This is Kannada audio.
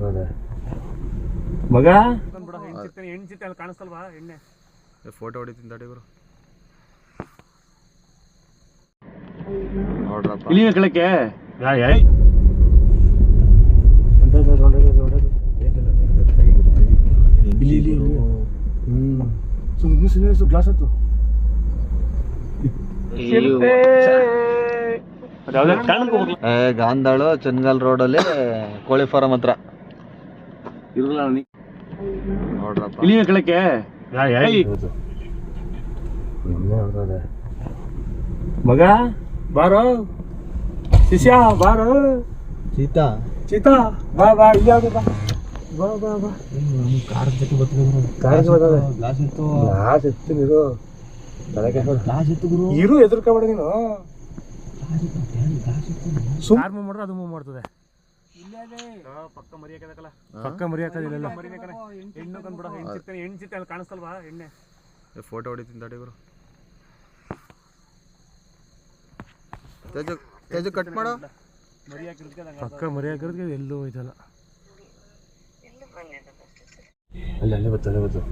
ನೋಡ್ತದೆ ಮಗ? ಕಾಣಿಸ್ತಲ್ವಾ ಎಣ್ಣೆ? ಫೋಟೋ ಹೊಡಿತೀನಿ ತಡಿ ಗುರು. ಕೆಳಕ್ಕೆ. ಗ್ಲಾಸ್ ಗಾಂಧಾಳು ಚನ್ಗಲ್ ರೋಡಲ್ಲಿ ಕೋಳಿ ಫಾರಂ ಹತ್ರ. ಇರಲ್ಲ ನೋಡ್ರಪ್ಪ. ಇಳಿಯ ಕೆಳಕ್ಕೆ. ನೋಡ್ತದೆ ಮಗ ಬಾರೋ. ಶಿಷ್ಯ ಬಾರೋ. ಚೀತಾ. ಚೀತಾ ಬಾ ಬಾ ಇಲ್ಲಿ ಬಾ. ಬಾ ಬಾ ಬಾ. ಕಾರ್ ಜೊತೆ ಬರ್ತೀನಿ ಕಾರ್ ಗ್ಲಾಸ್ ಇತ್ತು ಗ್ಲಾಸ್ ಇತ್ತು ನೀರು ಗ್ಲಾಸ್ ಇತ್ತು ಗುರು. ಇರು ಎದುರ್ಕೊಬೇಡ ನೀನು. ಕಾರ್ ಮೂವ್ ಮಾಡಿದ್ರೆ ಅದು ಮೂವ್ ಮಾಡ್ತದೆ. ಪಕ್ಕ ಮರಿಯಾಕದಕ್ಕಲ್ಲ ಪಕ್ಕ ಮರಿಯಾಕದಿಲ್ಲ ಹೆಣ್ಣು ಕಂದ್ಬಿಡ ಹೆಣ್ಣು ಸಿಗ್ತಾನೆ ಹೆಣ್ಣು ಸಿಗ್ತಾನೆ ಅಲ್ಲಿ ಕಾಣಿಸ್ತಲ್ವಾ ಎಣ್ಣೆ? ಫೋಟೋ ಹೊಡಿತೀನಿ ತಡಿ ಗುರು. ತೇಜು ತೇಜು ಕಟ್ ಮಾಡು. ಪಕ್ಕ ಮರಿಯಾಕಿರೋದಕ್ಕೆ ಎಲ್ಲೂ ಹೋಯ್ತಲ್ಲ. ಅಲ್ಲಿ ಬತ್ತ ಬರ್ತದೆ ಬರ್ತದೆ